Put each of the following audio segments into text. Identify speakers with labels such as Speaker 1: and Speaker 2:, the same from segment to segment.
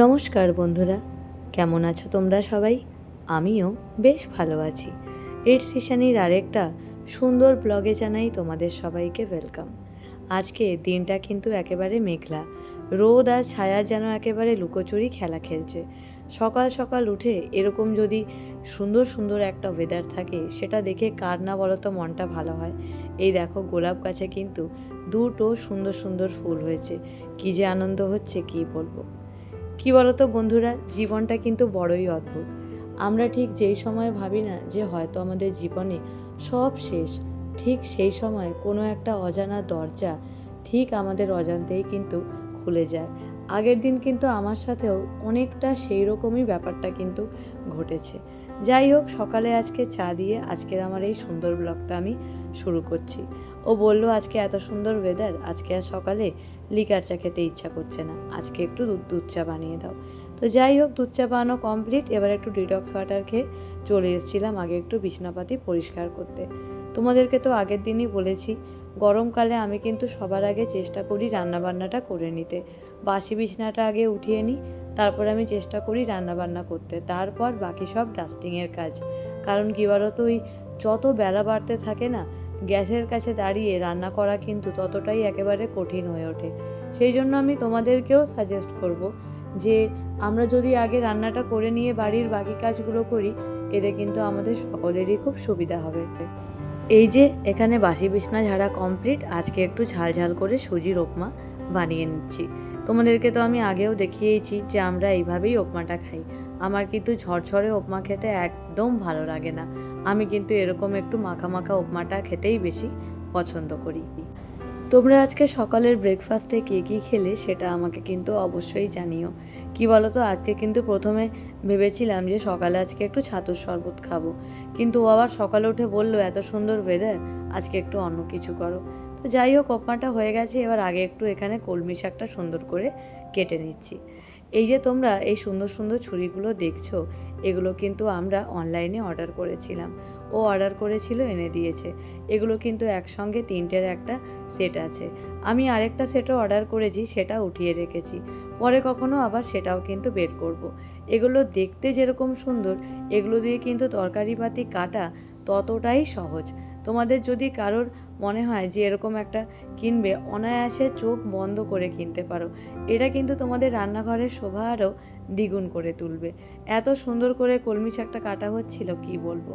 Speaker 1: নমস্কার বন্ধুরা, কেমন আছো তোমরা সবাই? আমিও বেশ ভালো আছি। রেড সেশনের আরেকটা সুন্দর ব্লগে জানাই তোমাদের সবাইকে ওয়েলকাম আজকে দিনটা কিন্তু একেবারে মেঘলা। রোদ আর ছায়া যেন একেবারে লুকোচুরি খেলা খেলছে। সকাল সকাল উঠে এরকম যদি সুন্দর সুন্দর একটা ওয়েদার থাকে, সেটা দেখে কার না বলো তো মনটা ভালো হয়। এই দেখো গোলাপ গাছে কিন্তু দুটো সুন্দর সুন্দর ফুল হয়েছে। কী যে আনন্দ হচ্ছে, কী বলব। কি বলতো বন্ধুরা? জীবনটা কিন্তু বড়ই অদ্ভুত। আমরা ঠিক যেই সময় ভাবি না যে হয়তো আমাদের জীবনে সব শেষ, ঠিক সেই সময় কোনো একটা অজানা দরজা ঠিক আমাদের অজান্তেই কিন্তু খুলে যায়। আগের দিন কিন্তু আমার সাথেও অনেকটা সেই রকমই ব্যাপারটা কিন্তু ঘটেছে। যাই হোক, সকালে আজকে চা দিয়ে আজকের আমার এই সুন্দর ব্লগটা আমি শুরু করছি। ও বলল, আজকে এত সুন্দর ওয়েদার আজকে আর সকালে লিকার চা খেতে ইচ্ছা করছে না। আজকে একটু দুধ দুধ চা বানিয়ে দাও। তো যাই হোক, দুধ চা বানানো কমপ্লিট এবার একটু ডিটক্স ওয়াটার খেয়ে চলে এসেছিলাম আগে একটু বিছনাপাতি পরিষ্কার করতে। তোমাদেরকে তো আগের দিনই বলেছি, গরমকালে আমি কিন্তু সবার আগে চেষ্টা করি রান্নাবান্নাটা করে নিতে। বাসি বিছনাটা আগে উঠিয়ে নিই, তারপর আমি চেষ্টা করি রান্নাবান্না করতে। তারপর বাকি সব ডাস্টিংয়ের কাজ। কারণ কী বলো তো ওই যত বেলা বাড়তে থাকে না গ্যাসের কাছে দাঁড়িয়ে রান্না করা কিন্তু ততটাই একেবারে কঠিন হয়ে ওঠে। সেই জন্য আমি তোমাদেরকেও সাজেস্ট করব যে, আমরা যদি আগে রান্নাটা করে নিয়ে বাড়ির বাকি কাজগুলো করি, এতে কিন্তু আমাদের সকলেরই খুব সুবিধা হবে। এই যে, এখানে বাসি বিছনা ঝাড়া কমপ্লিট আজকে একটু ঝাল ঝাল করে সুজির উপমা বানিয়ে নিচ্ছি। তোমাদেরকে তো আমি আগেও দেখিয়েইছি যে, আমরা এইভাবেই উপমাটা খাই। আমার কিন্তু ঝরঝরে উপমা খেতে একদম ভালো লাগে না। আমি কিন্তু এরকম একটু মাখা মাখা উপমাটা খেতেই বেশি পছন্দ করি। তোমরা আজকে সকালের ব্রেকফাস্টে কে কী খেলে সেটা আমাকে কিন্তু অবশ্যই জানিও। কি বলো তো আজকে কিন্তু প্রথমে ভেবেছিলাম যে সকালে আজকে একটু ছাতুর শরবত খাব। কিন্তু ও আবার সকালে উঠে বলল, এত সুন্দর ওয়েদার আজকে একটু অন্য কিছু করো। তো যাই হোক, উপমাটা হয়ে গেছে, এবার আগে একটু এখানে কলমি শাকটা সুন্দর করে কেটে নিচ্ছি। এই যে তোমরা এই সুন্দর সুন্দর ছুরিগুলো দেখছ, এগুলো কিন্তু আমরা অনলাইনে অর্ডার করেছিলাম। ও অর্ডার করেছিল, এনে দিয়েছে। এগুলো কিন্তু একসঙ্গে তিনটের একটা সেট আছে। আমি আরেকটা সেটও অর্ডার করেছি, সেটা উঠিয়ে রেখেছি। পরে কখনো আবার সেটাও কিন্তু বের করব। এগুলো দেখতে যেরকম সুন্দর, এগুলো দিয়ে কিন্তু তরকারিপাতি কাটা ততটাই সহজ। তোমাদের যদি কারোর মনে হয় যে এরকম একটা কিনবে, অনায়াসে চোখ বন্ধ করে কিনতে পারো। এটা কিন্তু তোমাদের রান্নাঘরের শোভা আরও দ্বিগুণ করে তুলবে। এত সুন্দর করে কলমি শাকটা কাটা হচ্ছিল, কি বলব?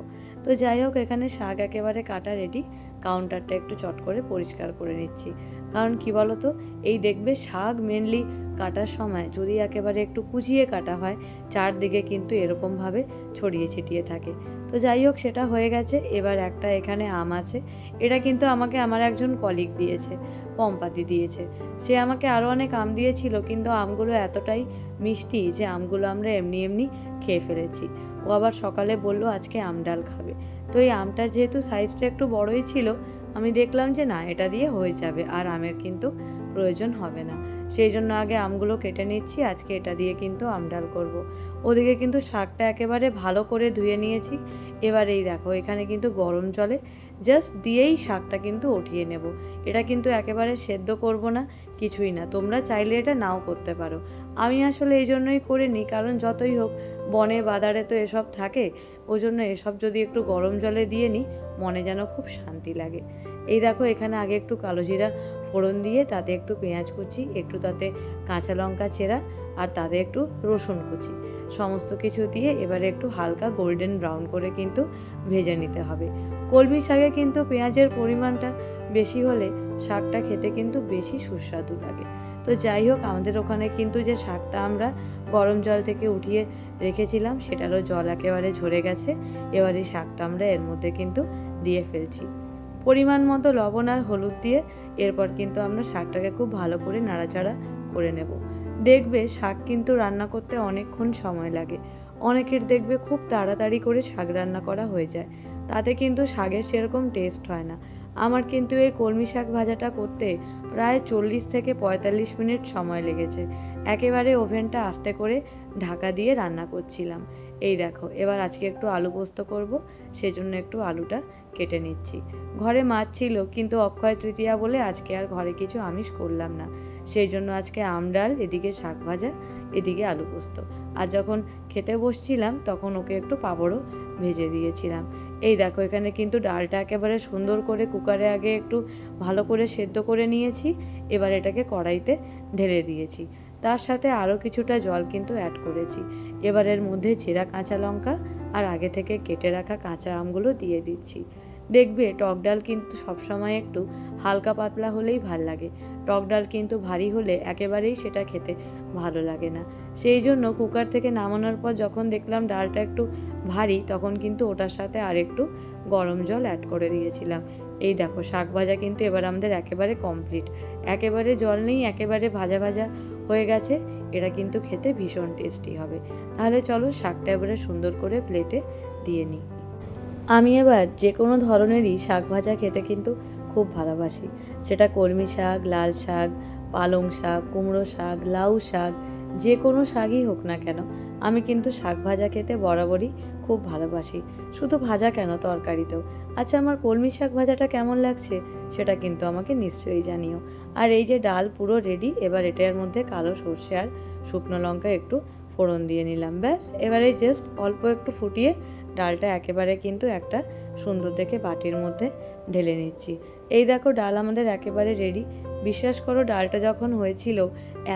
Speaker 1: তো যাই হোক, এখানে শাক একেবারে কাটা রেডি কাউন্টারটা একটু চট করে পরিষ্কার করে নিচ্ছি। কারণ কি বলো তো এই দেখবে শাক মেনলি কাটার সময় যদি একেবারে একটু কুচিয়ে কাটা হয়, চারদিকে কিন্তু এরকমভাবে ছড়িয়ে ছিটিয়ে থাকে। তো যাই হোক, সেটা হয়ে গেছে। এবার একটা এখানে আম আছে। এটা কিন্তু আমাকে আমার একজন কলিগ দিয়েছে পম্পাতি দিয়েছে। সে আমাকে আরও অনেক আম দিয়েছিল, কিন্তু আমগুলো এতটাই মিষ্টি যে আমগুলো আমরা এমনি এমনি খেয়ে ফেলেছি। ও আবার সকালে বলল, আজকে আম ডাল খাবে। তো এই আমটা যেহেতু সাইজটা একটু বড়ই ছিল, আমি দেখলাম যে না, এটা দিয়ে হয়ে যাবে। আর আমের কিন্তু প্রয়োজন হবে না। সেই জন্য আগে আমগুলো কেটে নিচ্ছি, আজকে এটা দিয়ে কিন্তু আম ডাল করব। ওদিকে কিন্তু শাকটা একেবারে ভালো করে ধুয়ে নিয়েছি। এবার এই দেখো, এখানে কিন্তু গরম জলে জাস্ট দিয়েই শাকটা কিন্তু উঠিয়ে নেব। এটা কিন্তু একেবারে সেদ্ধ করব না, কিছুই না। তোমরা চাইলে এটা নাও করতে পারো। আমি আসলে এই জন্যই করে নিই, কারণ যতই হোক, বনে বাদারে তো এসব থাকে। ওই জন্য এসব যদি একটু গরম জলে দিয়ে নিই, মনে যেন খুব শান্তি লাগে। এই দেখো, এখানে আগে একটু কালো জিরা ফোড়ন দিয়ে তাতে একটু পেঁয়াজ কুচি, একটু তাতে কাঁচা লঙ্কা চেরা আর তাতে একটু রসুন কুচি। সমস্ত কিছু দিয়ে এবারে একটু হালকা গোল্ডেন ব্রাউন করে কিন্তু ভেজে নিতে হবে। কলমি শাকে কিন্তু পেঁয়াজের পরিমাণটা বেশি হলে শাকটা খেতে কিন্তু বেশি সুস্বাদু লাগে। তো যাই হোক, আমাদের ওখানে কিন্তু যে শাকটা আমরা গরম জল থেকে উঠিয়ে রেখেছিলাম, সেটারও জল একেবারে ঝরে গেছে। এবার এই শাকটা আমরা এর মধ্যে কিন্তু দিয়ে ফেলছি। পরিমাণ মতো লবণ আর হলুদ দিয়ে এরপর কিন্তু আমরা শাকটাকে খুব ভালো করে নাড়াচাড়া করে নেব। দেখবে শাক কিন্তু রান্না করতে অনেকক্ষণ সময় লাগে। অনেকের দেখবে খুব তাড়াতাড়ি করে শাক রান্না করা হয়ে যায়। তাতে কিন্তু শাকের সেরকম টেস্ট হয় না। আমার কিন্তু এই কলমি শাক ভাজাটা করতে প্রায় চল্লিশ থেকে পঁয়তাল্লিশ মিনিট সময় লেগেছে। একেবারে ওভেনটা আস্তে করে ঢাকা দিয়ে রান্না করছিলাম। এই দেখো, এবার আজকে একটু আলু পোস্ত করব, সেজন্য একটু আলুটা কেটে নিচ্ছি। ঘরে মাছ ছিল, কিন্তু অক্ষয় তৃতীয়া বলে আজকে আর ঘরে কিছু আমিষ করলাম না। সেই জন্য আজকে আমডাল এদিকে শাক ভাজা, এদিকে আলু পোস্ত। আর যখন খেতে বসছিলাম, তখন ওকে একটু পাঁপড়ও ভেজে দিয়েছিলাম। এই দেখো, এখানে কিন্তু ডালটা একেবারে সুন্দর করে কুকারে আগে একটু ভালো করে সেদ্ধ করে নিয়েছি, এবার এটাকে কড়াইতে ঢেলে দিয়েছি। তার সাথে আরও কিছুটা জল কিন্তু অ্যাড করেছি। এবার এর মধ্যে ছেঁড়া কাঁচা লঙ্কা আর আগে থেকে কেটে রাখা কাঁচা আমগুলো দিয়ে দিচ্ছি। দেখবে টক ডাল কিন্তু সবসময় একটু হালকা পাতলা হলেই ভালো লাগে। টক ডাল কিন্তু ভারী হলে একেবারেই সেটা খেতে ভালো লাগে না। সেই জন্য কুকার থেকে নামানোর পর যখন দেখলাম ডালটা একটু ভারী, তখন কিন্তু ওটার সাথে আর একটু গরম জল অ্যাড করে দিয়েছিলাম। এই দেখো, শাক ভাজা কিন্তু এবার আমাদের একেবারে কমপ্লিট একেবারে জল নেই, একেবারে ভাজা ভাজা হয়ে গেছে। এটা কিন্তু খেতে ভীষণ টেস্টি হবে। তাহলে চলো শাকটা এবারে সুন্দর করে প্লেটে দিয়ে নিই। আমি এবার যে কোনো ধরনেরই শাক ভাজা খেতে কিন্তু খুব ভালোবাসি। সেটা কলমি শাক, লাল শাক, পালং শাক, কুমড়ো শাক, লাউ শাক, যে কোনো শাকই হোক না কেন, আমি কিন্তু শাক ভাজা খেতে বরাবরই খুব ভালোবাসি। শুধু ভাজা কেন তরকারিতেও? আচ্ছা আমার কলমি শাক ভাজাটা কেমন লাগছে সেটা কিন্তু আমাকে নিশ্চয়ই জানিও। আর এই যে ডাল পুরো রেডি এবার এটার মধ্যে কালো সর্ষে আর শুকনো লঙ্কা একটু ফোড়ন দিয়ে নিলাম, ব্যাস। এবারে জাস্ট অল্প একটু ফুটিয়ে ডালটা একেবারে কিন্তু একটা সুন্দর দেখে বাটির মধ্যে ঢেলে নিচ্ছি। এই দেখো, ডাল আমাদের একেবারে রেডি বিশ্বাস করো, ডালটা যখন হয়েছিল,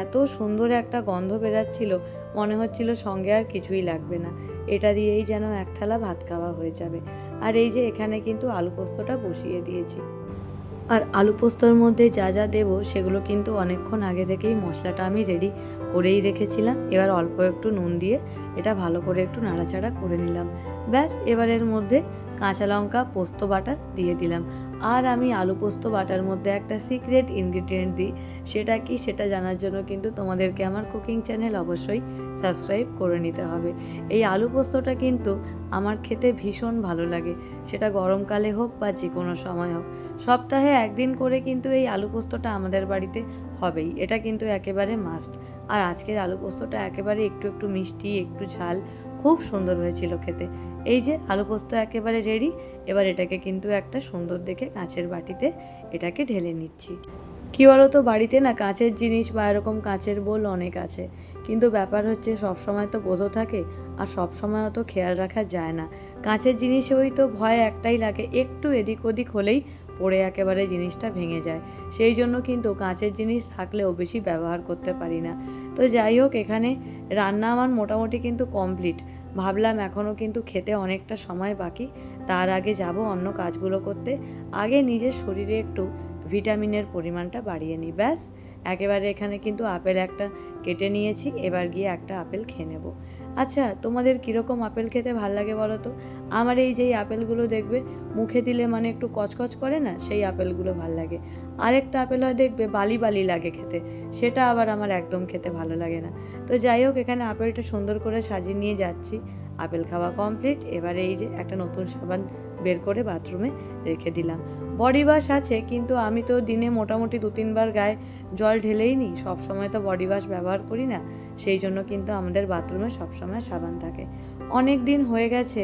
Speaker 1: এত সুন্দর একটা গন্ধ বেরাচ্ছিল, মনে হচ্ছিল সঙ্গে আর কিছুই লাগবে না। এটা দিয়েই যেন এক থালা ভাত খাওয়া হয়ে যাবে। আর এই যে এখানে কিন্তু আলু পোস্তটা বসিয়ে দিয়েছি। আর আলু পোস্তর মধ্যে যা যা দেবো, সেগুলো কিন্তু অনেকক্ষণ আগে থেকেই মশলাটা আমি রেডি করেই রেখেছিলাম। এবার অল্প একটু নুন দিয়ে এটা ভালো করে একটু নাড়াচাড়া করে নিলাম। ব্যাস এবার এর মধ্যে কাঁচা লঙ্কা, পোস্ত বাটা দিয়ে দিলাম। আর আমি আলু পোস্ত বাটার মধ্যে একটা সিক্রেট ইনগ্রিডিয়েন্ট দিই, সেটা কি সেটা জানার জন্য কিন্তু তোমাদেরকে আমার কুকিং চ্যানেল অবশ্যই সাবস্ক্রাইব করে নিতে হবে। এই আলু পোস্তটা কিন্তু আমার খেতে ভীষণ ভালো লাগে, সেটা গরমকালে হোক বা যে কোনো সময় হোক। সপ্তাহে একদিন করে কিন্তু এই আলু পোস্তটা আমাদের বাড়িতে হবেই, এটা কিন্তু একেবারে মাস্ট আর আজকের আলু পোস্তটা একেবারে একটু একটু মিষ্টি, একটু ঝাল, খুব সুন্দর হয়েছিল খেতে। এই যে আলু পোস্ত একেবারে রেডি এবার এটাকে কিন্তু একটা সুন্দর দেখে কাঁচের বাটিতে এটাকে ঢেলে নিচ্ছি। কী বলো তো বাড়িতে না কাঁচের জিনিস বা এরকম কাঁচের বোল অনেক আছে, কিন্তু ব্যাপার হচ্ছে সব সময় তো বোঝো থাকে, আর সব সময় অত খেয়াল রাখা যায় না। কাঁচের জিনিসে ওই তো ভয় একটাই লাগে, একটু এদিক ওদিক হলেই পড়ে একেবারে জিনিসটা ভেঙে যায়। সেই জন্য কিন্তু কাঁচের জিনিস থাকলেও বেশি ব্যবহার করতে পারি না। তো যাই হোক, এখানে রান্না আমার মোটামুটি কিন্তু কমপ্লিট ভাবলাম এখনও কিন্তু খেতে অনেকটা সময় বাকি। তার আগে যাব অন্য কাজগুলো করতে। আগে নিজের শরীরে একটু ভিটামিনের পরিমাণটা বাড়িয়ে নিই, ব্যাস। একেবারে এখানে কিন্তু আপেল একটা কেটে নিয়েছি, এবার গিয়ে একটা আপেল খেয়ে নেব। আচ্ছা তোমাদের কীরকম আপেল খেতে ভালো লাগে বলো তো? আমার এই যেই আপেলগুলো দেখবে, মুখে দিলে মানে একটু কচকচ করে না, সেই আপেলগুলো ভালো লাগে। আরেকটা আপেল হয় দেখবে, বালি বালি লাগে খেতে, সেটা আবার আমার একদম খেতে ভালো লাগে না। তো যাই হোক, এখানে আপেলটা সুন্দর করে সাজিয়ে নিয়ে যাচ্ছি। আপেল খাওয়া কমপ্লিট এবারে এই যে একটা নতুন সাবান বের করে বাথরুমে রেখে দিলাম। বডি ওয়াশ আছে, কিন্তু আমি তো দিনে মোটামুটি দু তিনবার গায়ে জল ঢেলেই নিই সবসময় তো বডি ওয়াশ ব্যবহার করি না, সেই জন্য কিন্তু আমাদের বাথরুমে সবসময় সাবান থাকে। অনেক দিন হয়ে গেছে,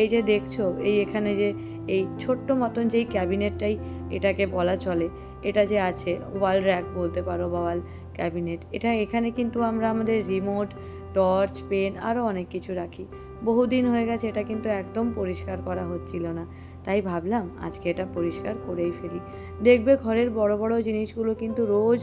Speaker 1: এই যে দেখছ, এই এখানে যে এই ছোট্ট মতন যেই ক্যাবিনেটটাই এটাকে বলা চলে, এটা যে আছে, ওয়াল র্যাক বলতে পারো বা ওয়াল ক্যাবিনেট, এটা এখানে কিন্তু আমরা আমাদের রিমোট টর্চ পেন আরও অনেক কিছু রাখি। বহুদিন হয়ে গেছে, এটা কিন্তু একদম পরিষ্কার করা হচ্ছিল না। তাই ভাবলাম আজকে এটা পরিষ্কার করেই ফেলি। দেখবে ঘরের বড় বড় জিনিসগুলো কিন্তু রোজ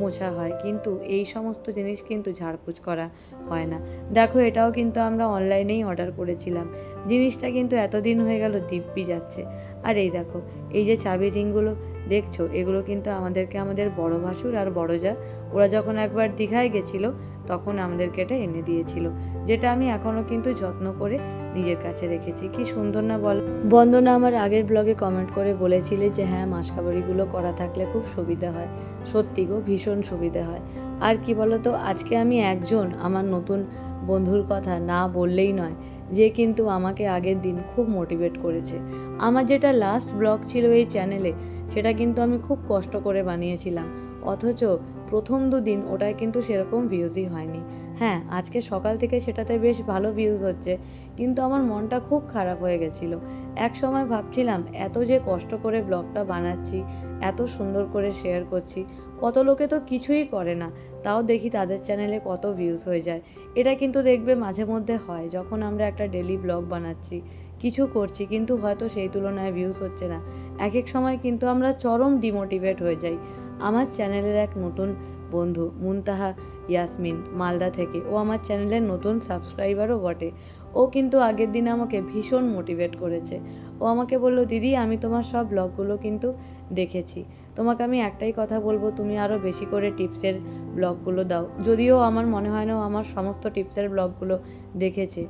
Speaker 1: মোছা হয়, কিন্তু এই সমস্ত জিনিস কিন্তু ঝাড়পুছ করা হয় না। দেখো এটাও কিন্তু আমরা অনলাইনেই অর্ডার করেছিলাম। জিনিসটা কিন্তু এতদিন হয়ে গেল দিব্যি যাচ্ছে। আর এই দেখো, এই যে চাবি রিংগুলো, দেখছ? এগুলো কিন্তু আমাদেরকে আমাদের বড় ভাসুর আর বড় যা ওরা যখন একবার দীঘায় গেছিল তখন আমাদেরকে এটা এনে দিয়েছিল, যেটা আমি এখনও কিন্তু যত্ন করে নিজের কাছে রেখেছি। কি সুন্দর না বল? বন্দনা আমার আগের ব্লগে কমেন্ট করে বলেছিলে যে হ্যাঁ মাসকাবাড়িগুলো করা থাকলে খুব সুবিধা হয়। সত্যি গো, ভীষণ সুবিধা হয়। আর কি বলতো, আজকে আমি একজন আমার নতুন বন্ধুর কথা না বললেই নয়, যে কিন্তু আমাকে আগের দিন খুব মোটিভেট করেছে। আমার যেটা লাস্ট ব্লগ ছিল এই চ্যানেলে সেটা কিন্তু আমি খুব কষ্ট করে বানিয়েছিলাম। অথচ প্রথম দুদিন ওটায় কিন্তু সেরকম ভিউজই হয়নি। হ্যাঁ আজকে সকাল থেকে সেটাতে বেশ ভালো ভিউজ হচ্ছে, কিন্তু আমার মনটা খুব খারাপ হয়ে গেছিল। এক সময় ভাবছিলাম, এত যে কষ্ট করে ব্লগটা বানাচ্ছি, এত সুন্দর করে শেয়ার করছি কত লোকে তো কিছুই করে না, তাও দেখি তাদের চ্যানেলে কত ভিউজ হয়ে যায়। এটা কিন্তু দেখবে মাঝে মধ্যে হয়, যখন আমরা একটা ডেলি ব্লগ বানাচ্ছি, কিছু করছি কিন্তু হয়তো সেই তুলনায় ভিউজ হচ্ছে না। এক এক সময় কিন্তু আমরা চরম ডিমোটিভেট হয়ে যাই। আমার চ্যানেলের এক নতুন বন্ধু, মুনতাহা ইয়াসমিন, মালদা থেকে, ও আমার চ্যানেলের নতুন সাবস্ক্রাইবারও বটে। ও কিন্তু আগের দিন আমাকে ভীষণ মোটিভেট করেছে। ও আমাকে বলল, দিদি, আমি তোমার সব ব্লগগুলো কিন্তু দেখেছি। তোমাকে আমি একটাই কথা বলব, তুমি আরও বেশি করে টিপসের ব্লগগুলো দাও। যদিও আমার মনে হয় না আমার সমস্ত টিপসের ব্লগগুলো দেখেছে।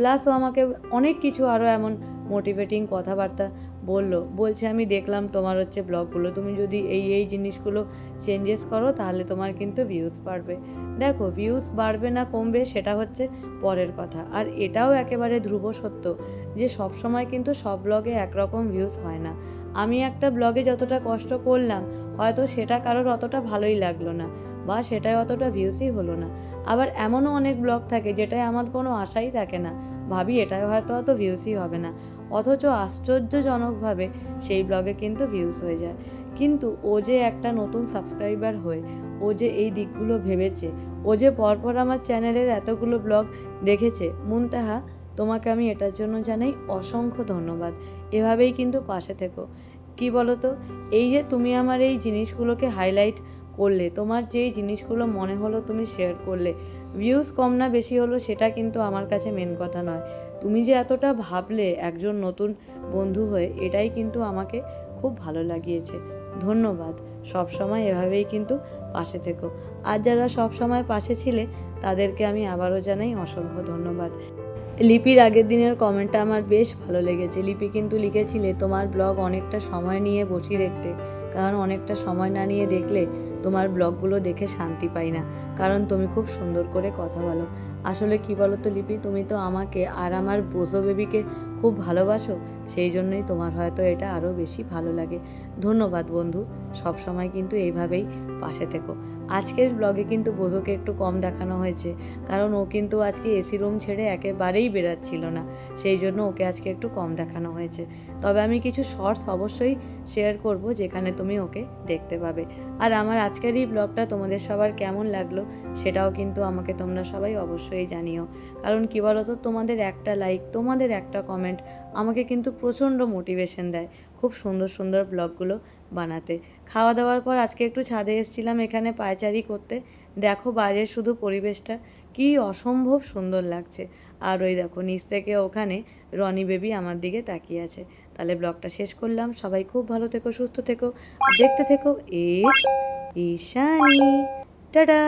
Speaker 1: প্লাস ও আমাকে অনেক কিছু আরও এমন মোটিভেটিং কথাবার্তা বলল। বলছে, আমি দেখলাম তোমার হচ্ছে ব্লগগুলো। তুমি যদি এই এই জিনিসগুলো চেঞ্জেস করো, তাহলে তোমার কিন্তু ভিউজ বাড়বে। দেখো ভিউজ বাড়বে না কমবে, সেটা হচ্ছে পরের কথা। আর এটাও একেবারে ধ্রুব সত্য যে সব সময় কিন্তু সব ব্লগে একরকম ভিউজ হয় না। আমি একটা ব্লগে যতটা কষ্ট করলাম, হয়তো সেটা কারোর অতটা ভালোই লাগল না বা সেটাই অতটা ভিউসই হলো না। আবার এমনও অনেক ব্লগ থাকে যেটায় আমার কোনো আশাই থাকে না। ভাবি এটাই হয়তো অত ভিউসই হবে না। অথচ আশ্চর্যজনকভাবে সেই ব্লগে কিন্তু ভিউস হয়ে যায়। কিন্তু ও যে একটা নতুন সাবস্ক্রাইবার হয়ে, ও যে এই দিকগুলো ভেবেছে, ও যে পরপর আমার চ্যানেলের এতগুলো ব্লগ দেখেছে, মুনতাহা তোমাকে আমি এটার জন্য জানাই অসংখ্য ধন্যবাদ। এভাবেই কিন্তু পাশে থেকো। কি বলো তো এই যে তুমি আমার এই জিনিসগুলোকে হাইলাইট করলে, তোমার যেই জিনিসগুলো মনে হলো তুমি শেয়ার করলে ভিউজ কম না বেশি হলো সেটা কিন্তু আমার কাছে মেন কথা নয়। তুমি যে এতটা ভাবলে একজন নতুন বন্ধু হয়ে, এটাই কিন্তু আমাকে খুব ভালো লাগিয়েছে। ধন্যবাদ। সব সময় এভাবেই কিন্তু পাশে থেকো। আর যারা সব সময় পাশে ছিলে, তাদেরকে আমি আবারও জানাই অসংখ্য ধন্যবাদ। লিপির আগের দিনের কমেন্টটা আমার বেশ ভালো লেগেছে। লিপি কিন্তু লিখেছিলে তোমার ব্লগ অনেকটা সময় নিয়ে বসি দেখতে। কারণ অনেকটা সময় না নিয়ে দেখলে তোমার ব্লগগুলো দেখে শান্তি পাই না। কারণ তুমি খুব সুন্দর করে কথা বলো। আসলে কি বলো তো লিপি, তুমি তো আমাকে আর আমার বোঝো বেবিকে খুব ভালোবাসো, সেই জন্যই তোমার হয়তো এটা আরও বেশি ভালো লাগে। ধন্যবাদ বন্ধু, সব সময় কিন্তু এইভাবেই পাশে থেকো। আজকের ব্লগে কিন্তু বোধোকে একটু কম দেখানো হয়েছে, কারণ ও কিন্তু আজকে এসি রুম ছেড়ে একেবারেই বেরাচ্ছিল না, সেই জন্য ওকে আজকে একটু কম দেখানো হয়েছে। তবে আমি কিছু শর্টস অবশ্যই শেয়ার করব যেখানে তুমি ওকে দেখতে পাবে। আর আমার আজকের এই ব্লগটা তোমাদের সবার কেমন লাগল সেটাও কিন্তু আমাকে তোমরা সবাই অবশ্যই জানিও। কারণ কী বলো তো তোমাদের একটা লাইক তোমাদের একটা কমেন্ট আমাকে কিন্তু প্রচণ্ড মোটিভেশন দেয়। খুব সুন্দর সুন্দর ব্লগগুলো বানাতে। খাওয়া দাওয়ার পর আজকে একটু ছাদে এসেছিলাম এখানে পায়চারি করতে। দেখো বাইরের শুধু পরিবেশটা কি অসম্ভব সুন্দর লাগছে। আর ওই দেখো নিচ থেকে ওখানে রনি বেবি আমার দিকে তাকিয়ে আছে। তাহলে ব্লগটা শেষ করলাম। সবাই খুব ভালো থেকো, সুস্থ থেকো। দেখতে থেকো এ ঈশানি। টাটা!